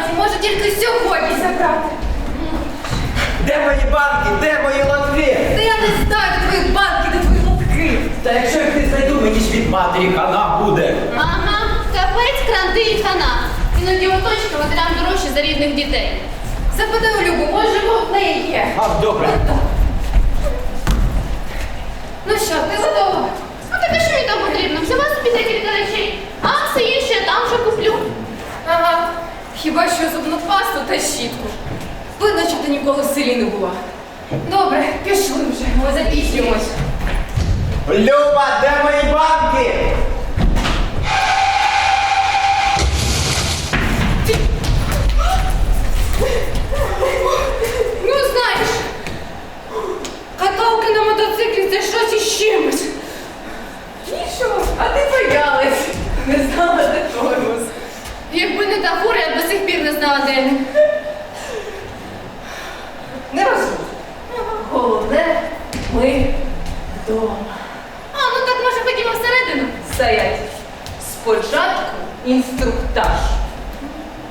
банці можу тільки сьогодні забрати. Де мої банки? Де мої лотки? Та я не знаю де твої банки, де твої лотки. Та якщо їх не знайду, мені ж від матері хана буде. Ага, капець, кранти і хана. Іноді оточка матерям дорожче за рідних дітей. Запитаю Любу, може в неї є. А, добре. Ну що, ти готова? Ну так а що мені там потрібно? Взяла собі декілька та щітку. Видно, що ти ніколи в селі не була. Добре, пішли вже, ми запізнюємось. Люба, де мої банки? Ну, знаєш, каталки на мотоциклі це щось із чимось. Нічого, а ти боялась. Не знала, де тормоз. Якби не та фура, я б до сих пір не розумію. Головне, ми вдома. А, ну так може ходімо всередину. Стоять. Спочатку інструктаж.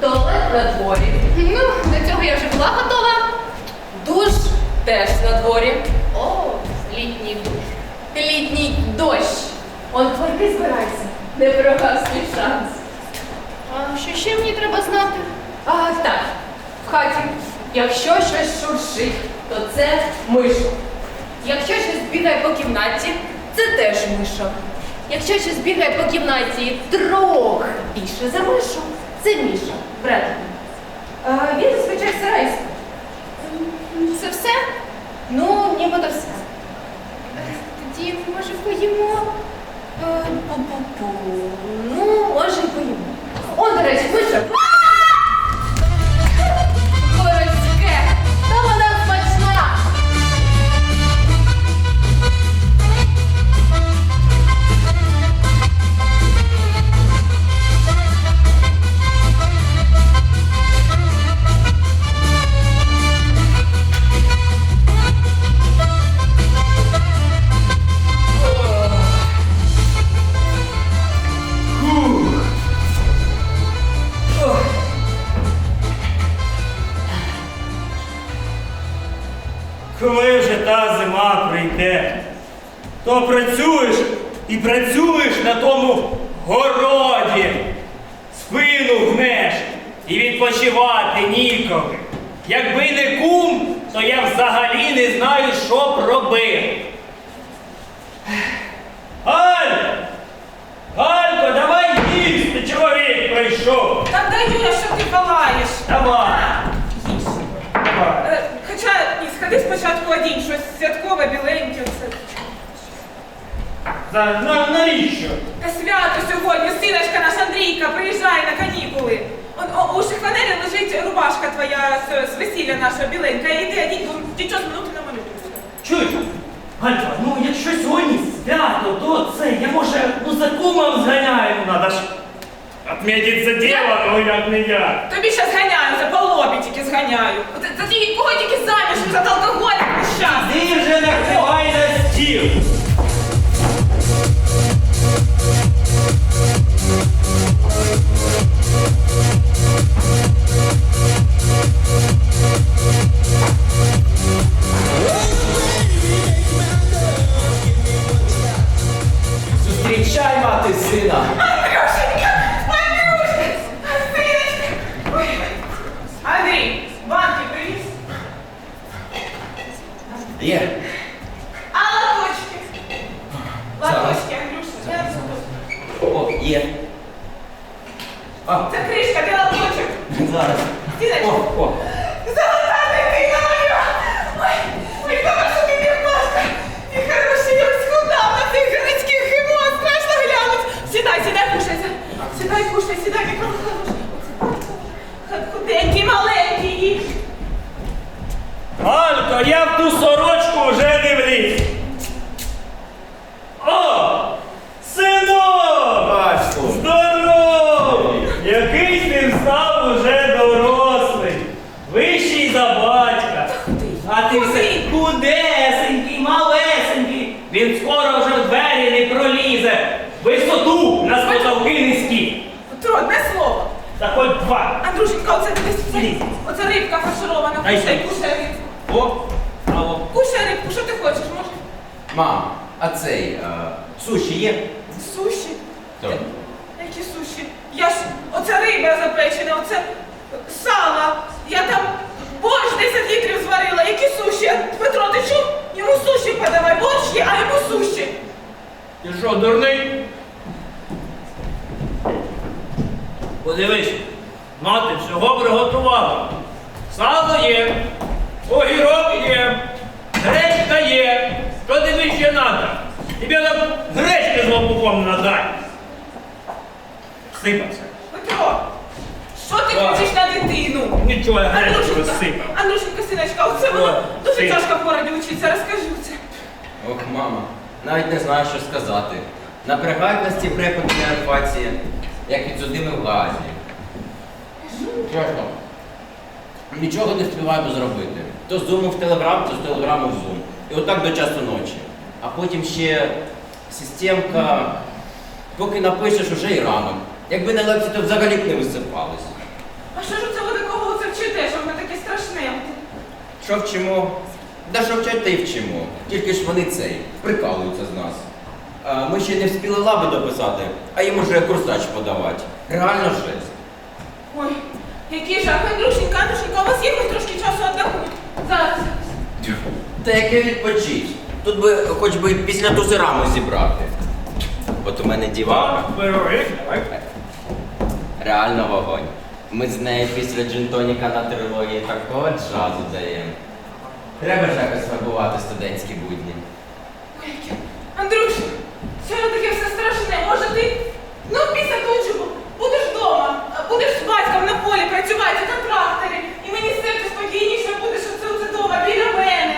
Туалет на дворі. Ну, до цього я вже була готова. Душ теж на дворі. О, літній душ. Літній дощ. Он творки збирайся. Не прогав свій шанс. А що ще мені треба знати? Хаті, якщо щось шуршить, то це миша. Якщо щось бігає по кімнаті, це теж миша. Якщо щось бігає по кімнаті трохи більше за мишу, це Міша, брат. А, він зазвичай старається. То працюєш і працюєш на тому городі, спину гнеш і відпочивати ніколи. Якби не кум, то я взагалі не знаю, що б робив. Галь! Галько, давай їсти, чоловік прийшов. Та даю я, що ти палаєш. Давай. Давай. Е, Хоча ні, сходи спочатку одінь, щось святкове, біленьке. Це. За, на, навіщо? Та свято сьогодні, синочка наш Андрійка, приїжджає на канікули. Он, о, у шифонері лежить рубашка твоя з, з весілля нашого біленька. Іди нічого з минути на минуту буде. Чуєш? Галька, ну якщо сьогодні свято, то це я може ну за кумом зганяю. Надо ж отметить за діло, ну як не я. Тобі ще зганяю, за по лобі тільки зганяю. За ті, кого тільки заміж за алкоголь нещасний. Ти вже накривай на стіл. Є. А лоточки? Лоточки, Андрюша, я. О, є. А, Це кришка, де лоточок? зараз. О, о. Золота дитина моя! Ой, ой, добре, що ти не плачка! Ти хороший, я схудав на цих грецьких химон, страшно глянуть. Сідай, сідай, кушай. Сідай, кушай, сідай, мій хороший. Худенький, маленький Галько, я в ту сорочку вже не вліз. О! Синок! Бачку. Здоровий! Який ти став уже дорослий, вищий за батька. А ти все худесенький, малесенький. Він скоро вже в двері не пролізе. Висоту на потолки низькі. Тро, одне слово. Та хоч два. Андрюшенька, оце. Лізь. Оце рибка фарширована. Дай Кушай, сюди. кушай рибку. О, Мам, а цей е, суші є? Суші? Так. Які суші? Я ж оце риба запечена, оце сало. Я там борщ 10 літрів зварила. Які суші? Петро, ти чув? Йому суші подавай, борщ є, а йому суші. Ти що, дурний? Подивись, мати всього приготувала. Сало є, огірок є, гречка є. Що тобі ще треба? Тобі там гречки з лопухом надай. Сипався. Петро, що ти кричиш на дитину? Нічого, я гречку розсипав. Андрюшенька, синочка, оце воно дуже син. тяжко в городі вчитися, розкажи це. Ох, мама, навіть не знаю, що сказати. Напрягають нас ці препади неарфації, як від судими в газі. Чесно. Нічого не встигаємо зробити. То з зуму в телеграм, то з телеграму в зум. І отак до часу ночі. А потім ще системка, поки напишеш, уже і ранок. Якби не лекції, то взагалі б не висипались. А що ж це ви такого це вчите, що воно таке страшне? Що вчимо? Да що вчать, те й вчимо. Тільки ж вони цей, прикалуються з нас. А ми ще не встигли лаби дописати, а їм уже курсач подавати. Реально жесть. Ой, який жах, Андрюшенька, Андрюшенька, у вас є хоч трошки часу віддохнути? Зараз. Та яке відпочить? Тут би хоч би після тузи раму зібрати. От у мене давай. Реально вогонь. Ми з нею після джинтоніка на трилогії такого джазу даємо. Треба ж якось фарбувати студентські будні. Ой. Андрюша, що таке все страшне? Може ти, ну після тучу, будеш вдома, будеш з батьком на полі працювати на тракторі, і мені серце спокійніше будеш оце оце вдома біля мене.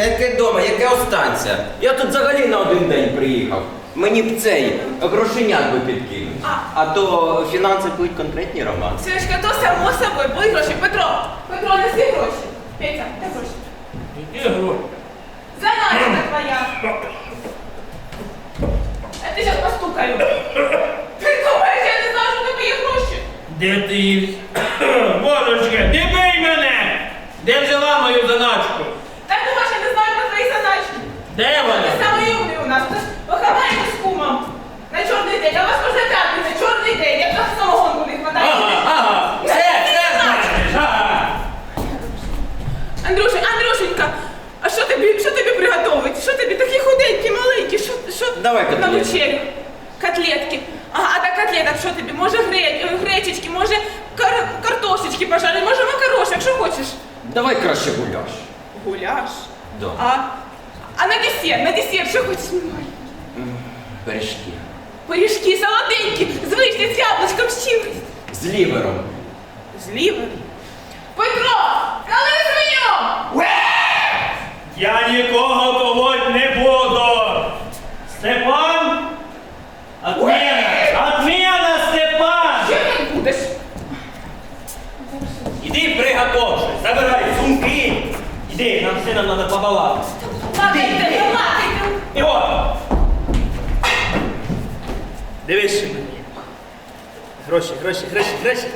Та яке дома, яке останця? Я тут взагалі на один день приїхав. Мені б цей грошенят би підкинуть. А. А то фінанси будуть конкретні роман. Синочка, то само собою, будь гроші. Петро, Петро, неси гроші. Петя, де гроші? Які гроші? Заначка твоя. Я ти зараз постукаю. Ти думаєш, я не знаю, що тобі є гроші? Де ти їх? Божечки, не бий мене! Де взяла мою заначку? Так думаєш, я не знаю про твої заначки. Де Ти вона? самий умний у нас. Ти ж поховаєте з кумом. На чорний день. А у вас може п'ятий на чорний день. Як на самогонку не хватає. Ага, ага, все, все знаєш, ага. Андрюша, Андрюшенька, а що тобі, що тобі приготовить? Що тобі такі худенькі, маленькі? Що, що Давай на котлетки. вечерю? Котлетки. Ага, а до котлеток що тобі? Може гре, гречечки, може кар, картошечки пожарить, може макарошок, що хочеш? Давай краще гуляш. Гуляш. Да. А, а на десерт, на десерт, що хочеш? Пиріжки. Солоденькі, з вишні, з яблучком, з чимось. З лівером. З лівер. Петро, коли свиню? Я нікого колоть не буду. Степан? Отмена! Отмена, Степан! Чим ти будеш? Іди приготовши, забирай сумки. Іди, нам сином треба побалакати. Дивись мені. Гроші, гроші, гроші, гроші.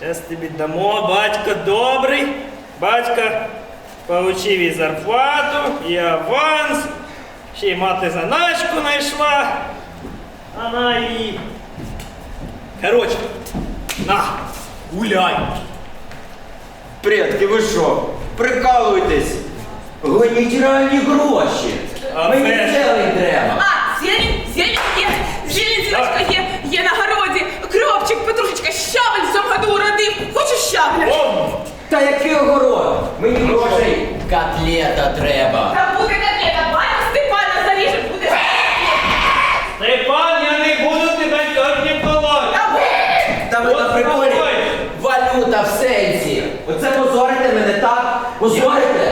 Зараз тобі дамо, батько добрий. Батько получив і зарплату, і аванс. Ще й мати заначку знайшла. Вона і. Коротше, на, гуляй. Предки, ви що? Прикалуєтесь? Гоніть реальні гроші. А Мені це зелень треба. Щавля? Та який огород? Мені грошей. Котлета треба. Та буде котлета, батько Степана заріже, буде. Степан, я не буду тебе сьогодні колоти. Та ви! Та ви на приколі. Валюта в сенсі. Оце позорите мене так? Позорите?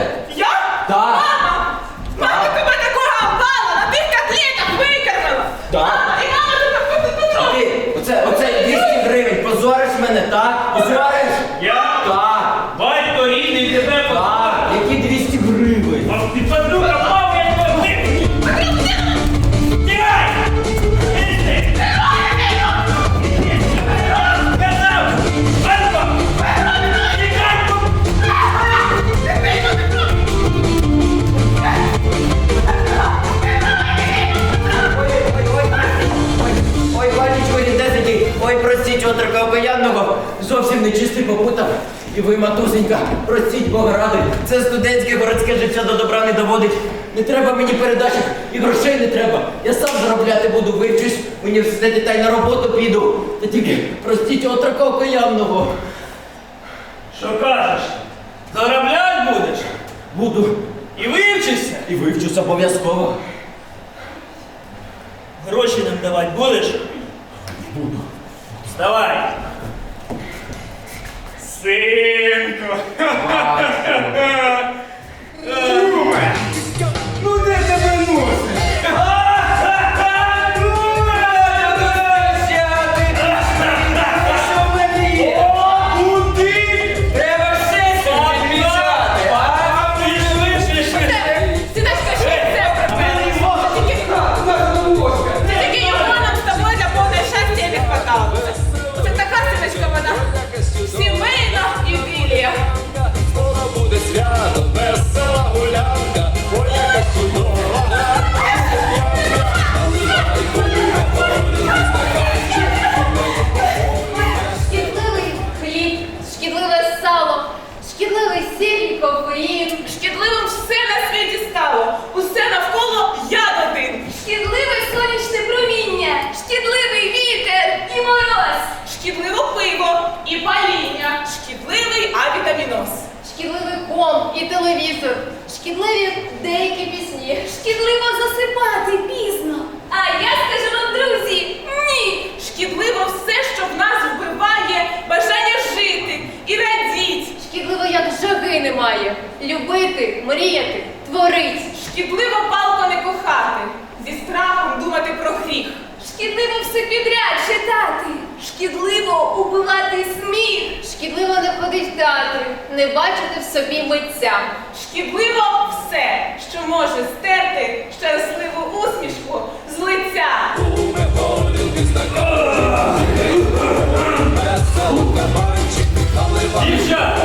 Матусенька, простіть Бога ради, це студентське городське життя до добра не доводить. Не треба мені передачок і грошей не треба. Я сам заробляти буду, вивчусь в університеті та й на роботу піду. Та тільки простіть отрока окаянного. Що кажеш? Зароблять будеш? Буду І вивчишся? і вивчусь обов'язково. Гроші нам давати будеш? Буду. Вставай. Синку. Ну деякі пісні, шкідливо засипати пізно. А я скажу вам, друзі, ні! Шкідливо все, що в нас вбиває бажання жити і радіть. Шкідливо, як жаги немає. Любити, мріяти, творить. Шкідливо палко не кохати. Зі страхом думати про гріх. Шкідливо все підряд читати. Шкідливо убивати сміх. Шкідливо не ходить в театр, не бачити в собі митця. Шкідливо все, що може стерти щасливу усмішку з лиця. Дівчата,